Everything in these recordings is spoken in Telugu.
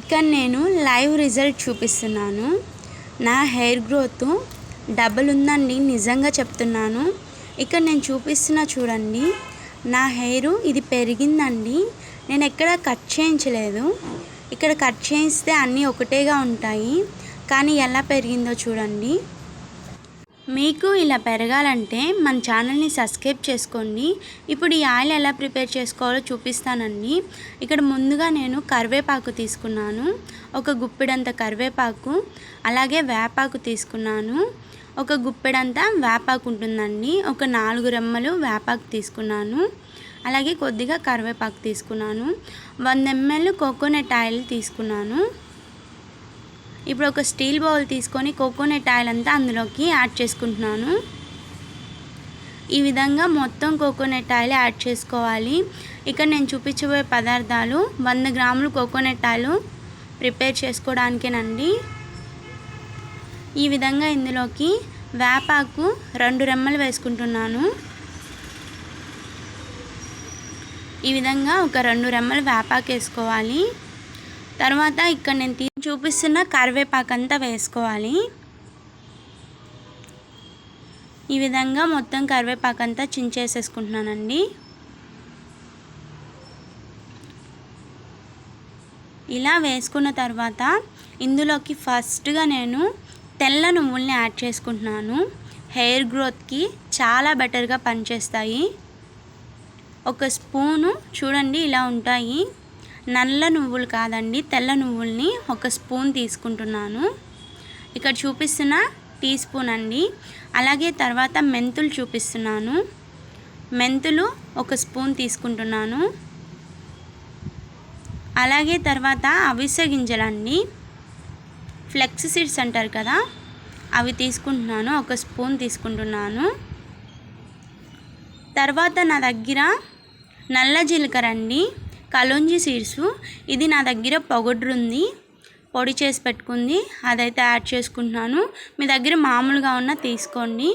ఇక్కడ నేను లైవ్ రిజల్ట్ చూపిస్తున్నాను. నా హెయిర్ గ్రోత్ డబుల్ ఉందండి నిజంగా చెప్తున్నాను. ఇక్కడ నేను చూపిస్తున్నా చూడండి నా హెయిర్ ఇది పెరిగిందండి. నేను ఎక్కడ కట్ చేయించలేదు. ఇక్కడ కట్ చేయిస్తే అన్నీ ఒకటేగా ఉంటాయి. కానీ ఎలా పెరిగిందో చూడండి. మీకు ఇలా పెరగాలంటే మన ఛానల్ని సబ్స్క్రైబ్ చేసుకోండి. ఇప్పుడు ఈ ఆయిల్ ఎలా ప్రిపేర్ చేసుకోవాలో చూపిస్తానండి. ఇక్కడ ముందుగా నేను కరివేపాకు తీసుకున్నాను. ఒక గుప్పెడంత కరివేపాకు అలాగే వేపాకు తీసుకున్నాను. ఒక గుప్పెడంత వేపాకు ఉంటుందండి. ఒక నాలుగు రెమ్మలు వేపాకు తీసుకున్నాను. అలాగే కొద్దిగా కరివేపాకు తీసుకున్నాను. వంద ఎంఎల్ కోకోనట్ ఆయిల్ తీసుకున్నాను. ఇప్పుడు ఒక స్టీల్ బౌల్ తీసుకొని కోకోనట్ ఆయిల్ అంతా అందులోకి యాడ్ చేసుకుంటున్నాను. ఈ విధంగా మొత్తం కోకోనట్ ఆయిల్ యాడ్ చేసుకోవాలి. ఇక్కడ నేను చూపించబోయే పదార్థాలు వంద గ్రాములు కోకోనట్ ఆయిల్ ప్రిపేర్ చేసుకోవడానికేనండి. ఈ విధంగా ఇందులోకి వేపాకు రెండు రెమ్మలు వేసుకుంటున్నాను. ఈ విధంగా ఒక రెండు రెమ్మలు వేపాకు వేసుకోవాలి. తర్వాత ఇక్కడ నేను చూపిస్తున్న కరివేపాకు అంతా వేసుకోవాలి. ఈ విధంగా మొత్తం కరివేపాకు అంతా చించేసేసుకుంటున్నానండి. ఇలా వేసుకున్న తర్వాత ఇందులోకి ఫస్ట్గా నేను తెల్ల నువ్వుల్ని యాడ్ చేసుకుంటున్నాను. హెయిర్ గ్రోత్కి చాలా బెటర్గా పనిచేస్తాయి. ఒక స్పూను చూడండి ఇలా ఉంటాయి. నల్ల నువ్వులు కాదండి తెల్ల నువ్వుల్ని ఒక స్పూన్ తీసుకుంటున్నాను. ఇక్కడ చూపిస్తున్న టీ స్పూన్ అండి. అలాగే తర్వాత మెంతులు చూపిస్తున్నాను. మెంతులు ఒక స్పూన్ తీసుకుంటున్నాను. అలాగే తర్వాత అవిసె గింజలండి ఫ్లెక్స్ సీడ్స్ అంటారు కదా అవి తీసుకుంటున్నాను ఒక స్పూన్ తీసుకుంటున్నాను. తర్వాత నా దగ్గర నల్ల జీలకర్ర అండి. కలోంజీ సీడ్స్. ఇది నా దగ్గర పొగడ్రు ఉంది పొడి చేసి పెట్టుకుంది. అదైతే యాడ్ చేసుకుంటున్నాను. మీ దగ్గర మామూలుగా ఉన్న తీసుకోండి.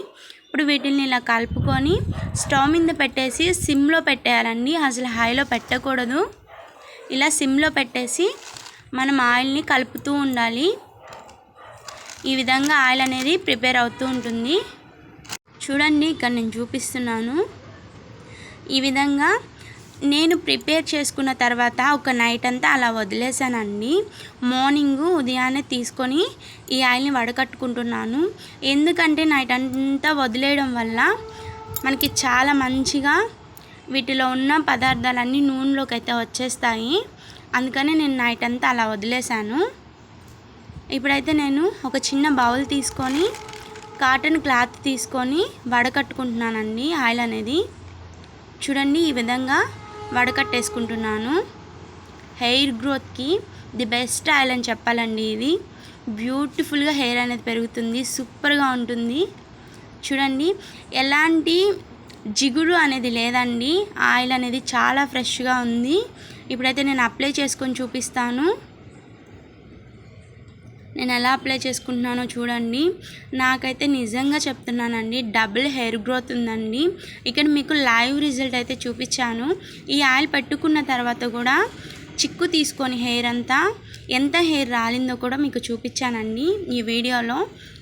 ఇప్పుడు వీటిని ఇలా కలుపుకొని స్టవ్ మీద పెట్టేసి సిమ్లో పెట్టేయాలండి. అసలు హైలో పెట్టకూడదు. ఇలా సిమ్లో పెట్టేసి మనం ఆయిల్ని కలుపుతూ ఉండాలి. ఈ విధంగా ఆయిల్ అనేది ప్రిపేర్ అవుతూ ఉంటుంది. చూడండి ఇక్కడ నేను చూపిస్తున్నాను. ఈ విధంగా నేను ప్రిపేర్ చేసుకున్న తర్వాత ఒక నైట్ అంతా అలా వదిలేసానండి మార్నింగ్ ఉదయాన్నే తీసుకొని ఈ ఆయిల్ని వడకట్టుకుంటున్నాను. ఎందుకంటే నైట్ అంతా వదిలేయడం వల్ల మనకి చాలా మంచిగా వీటిలో ఉన్న పదార్థాలన్నీ నూనెలోకి అయితే వచ్చేస్తాయి. అందుకని నేను నైట్ అంతా అలా వదిలేశాను. ఇప్పుడైతే నేను ఒక చిన్న బౌల్ తీసుకొని కాటన్ క్లాత్ తీసుకొని వడకట్టుకుంటున్నానండి ఆయిల్ అనేది. చూడండి ఈ విధంగా వడకట్టేసుకుంటున్నాను. హెయిర్ గ్రోత్కి ది బెస్ట్ ఆయిల్ అని చెప్పాలండి ఇది బ్యూటిఫుల్గా హెయిర్ అనేది పెరుగుతుంది సూపర్గా ఉంటుంది. చూడండి ఎలాంటి జిగురు అనేది లేదండి. ఆయిల్ అనేది చాలా ఫ్రెష్గా ఉంది. ఇప్పుడైతే నేను అప్లై చేసుకొని చూపిస్తాను. నేను ఎలా అప్లై చేసుకుంటున్నానో చూడండి. నాకైతే నిజంగా చెప్తున్నానండి డబుల్ హెయిర్ గ్రోత్ ఉందండి. ఇక్కడ మీకు లైవ్ రిజల్ట్ అయితే చూపించాను. ఈ ఆయిల్ పెట్టుకున్న తర్వాత కూడా చిక్కు తీసుకొని హెయిర్ అంతా ఎంత హెయిర్ రాలిందో కూడా మీకు చూపించానండి ఈ వీడియోలో.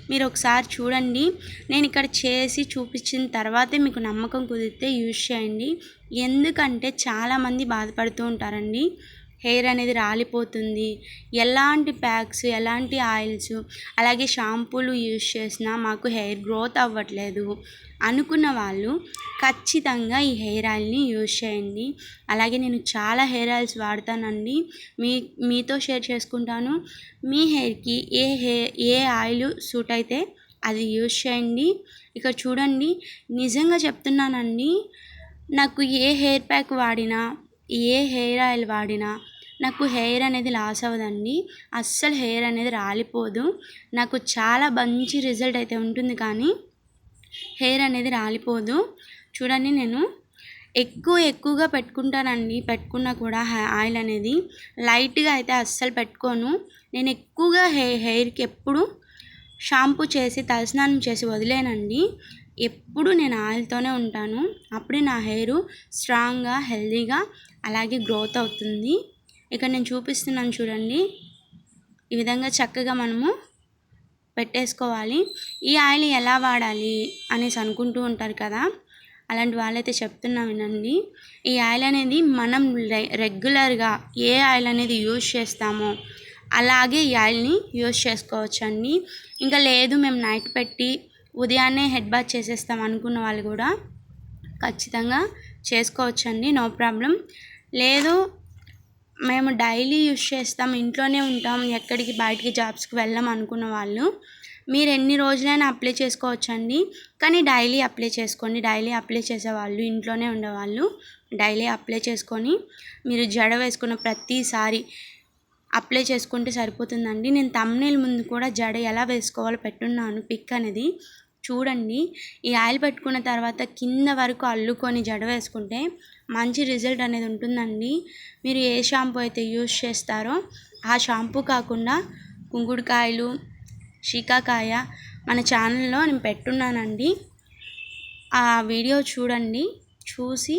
మీరు ఒకసారి చూడండి. నేను ఇక్కడ చేసి చూపించిన తర్వాతే మీకు నమ్మకం కుదిరితే యూజ్ చేయండి. ఎందుకంటే చాలామంది బాధపడుతూ ఉంటారండి. హెయిర్ అనేది రాలిపోతుంది. ఎలాంటి ప్యాక్స్ ఎలాంటి ఆయిల్స్ అలాగే షాంపూలు యూజ్ చేసినా మాకు హెయిర్ గ్రోత్ అవ్వట్లేదు అనుకున్న వాళ్ళు ఖచ్చితంగా ఈ హెయిర్ ఆయిల్ని యూజ్ చేయండి. అలాగే నేను చాలా హెయిర్ ఆయిల్స్ వాడతానండి. మీ మీతో షేర్ చేసుకుంటాను. మీ హెయిర్కి ఏ హెయిర్ ఏ ఆయిల్ సూట్ అయితే అది యూజ్ చేయండి. ఇక చూడండి. నిజంగా చెప్తున్నానండి. నాకు ఏ హెయిర్ ప్యాక్ వాడినా ఏ హెయిర్ ఆయిల్ వాడినా నాకు హెయిర్ అనేది లాస్ అవ్వదండి. అస్సలు హెయిర్ అనేది రాలిపోదు. నాకు చాలా మంచి రిజల్ట్ అయితే ఉంటుంది కానీ హెయిర్ అనేది రాలిపోదు. చూడండి నేను ఎక్కువ ఎక్కువగా పెట్టుకుంటానండి. పెట్టుకున్నా కూడా ఆయిల్ అనేది లైట్గా అయితే అస్సలు పెట్టుకోను. నేను ఎక్కువగా హె హెయిర్కి ఎప్పుడు షాంపూ చేసి తలస్నానం చేసి వదిలేనండి. ఎప్పుడు నేను ఆయిల్తోనే ఉంటాను. అప్పుడే నా హెయిర్ స్ట్రాంగ్గా హెల్దీగా అలాగే గ్రోత్ అవుతుంది. ఇక్కడ నేను చూపిస్తున్నాను చూడండి. ఈ విధంగా చక్కగా మనము పెట్టేసుకోవాలి. ఈ ఆయిల్ ఎలా వాడాలి అనేసి అనుకుంటూ ఉంటారు కదా? అలాంటి వాళ్ళైతే చెప్తున్నా వినండి. ఈ ఆయిల్ అనేది మనం రెగ్యులర్గా ఏ ఆయిల్ అనేది యూజ్ చేస్తామో అలాగే ఈ ఆయిల్ని యూజ్ చేసుకోవచ్చండి. ఇంకా లేదు మేము నైట్ పెట్టి ఉదయాన్నే హెడ్ బాత్ చేసేస్తాం అనుకున్న వాళ్ళు కూడా ఖచ్చితంగా చేసుకోవచ్చండి. No problem. లేదు మేము డైలీ యూస్ చేస్తాం ఇంట్లోనే ఉంటాం ఎక్కడికి బయటికి జాబ్స్కి వెళ్ళాం అనుకున్న వాళ్ళు. మీరు ఎన్ని రోజులైనా అప్లై చేసుకోవచ్చండి. కానీ డైలీ అప్లై చేసుకోండి. డైలీ అప్లై చేసేవాళ్ళు ఇంట్లోనే ఉండేవాళ్ళు డైలీ అప్లై చేసుకొని మీరు జడ వేసుకున్న ప్రతిసారి అప్లై చేసుకుంటే సరిపోతుందండి. నేను తమ్నేల్ ముందు కూడా జడ ఎలా వేసుకోవాలో పెట్టున్నాను పిక్ అనేది. చూడండి. ఈ ఆయిల్ పెట్టుకున్న తర్వాత కింద వరకు అల్లుకొని జడ వేసుకుంటే మంచి రిజల్ట్ అనేది ఉంటుందండి. మీరు ఏ షాంపూ అయితే యూజ్ చేస్తారో ఆ షాంపూ కాకుండా కుంకుడుకాయలు షీకాకాయ మన ఛానల్లో నేను పెట్టున్నానండి. ఆ వీడియో చూడండి. చూసి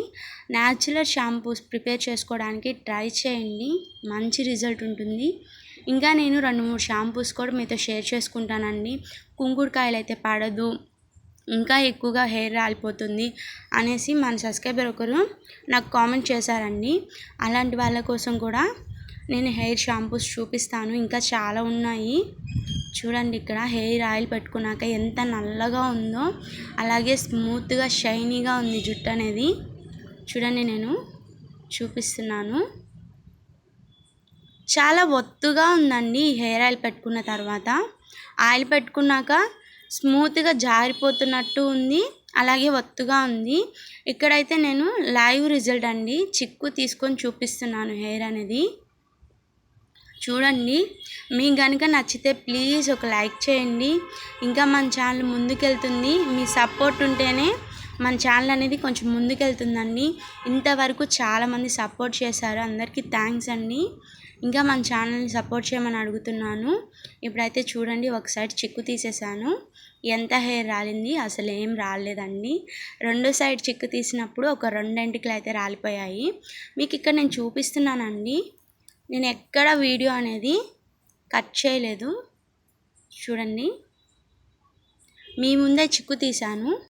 న్యాచురల్ షాంపూస్ ప్రిపేర్ చేసుకోవడానికి ట్రై చేయండి. మంచి రిజల్ట్ ఉంటుంది. ఇంకా నేను రెండు మూడు షాంపూస్ కూడా మీతో షేర్ చేసుకుంటానండి. కుంకుడుకాయలు అయితే పడదు. ఇంకా ఎక్కువగా హెయిర్ రాలిపోతుంది అనేసి మన సబ్స్క్రైబర్ ఒకరు నాకు కామెంట్ చేశారండి. అలాంటి వాళ్ళ కోసం కూడా నేను హెయిర్ షాంపూస్ చూపిస్తాను. ఇంకా చాలా ఉన్నాయి. చూడండి ఇక్కడ హెయిర్ ఆయిల్ పెట్టుకున్నాక ఎంత నల్లగా ఉందో అలాగే స్మూత్గా షైనీగా ఉంది జుట్టు అనేది. చూడండి నేను చూపిస్తున్నాను. చాలా ఒత్తుగా ఉందండి హెయిర్ ఆయిల్ పెట్టుకున్న తర్వాత. ఆయిల్ పెట్టుకున్నాక స్మూత్గా జారిపోతున్నట్టు ఉంది. అలాగే ఒత్తుగా ఉంది. ఇక్కడైతే నేను లైవ్ రిజల్ట్ అండి. చిక్కు తీసుకొని చూపిస్తున్నాను హెయిర్ అనేది. చూడండి. మీకు కనుక నచ్చితే ప్లీజ్ ఒక లైక్ చేయండి. ఇంకా మన ఛానల్ ముందుకెళ్తుంది. మీ సపోర్ట్ ఉంటేనే మన ఛానల్ అనేది కొంచెం ముందుకెళ్తుందండి. ఇంతవరకు చాలామంది సపోర్ట్ చేశారు. అందరికీ థ్యాంక్స్ అండి. ఇంకా మన ఛానల్ని సపోర్ట్ చేయమని అడుగుతున్నాను. ఇప్పుడైతే చూడండి ఒకసారి చిక్కు తీసేసాను. ఎంత హెయిర్ రాలింది? అసలు ఏం రాలేదండి. రెండు సైడ్ చిక్కు తీసినప్పుడు ఒక రెండింటికి అయితే రాలిపోయాయి. మీకు ఇక్కడ నేను చూపిస్తున్నానండి. నేను ఎక్కడ వీడియో అనేది కట్ చేయలేదు. చూడండి. మీ ముందే చిక్కు తీశాను.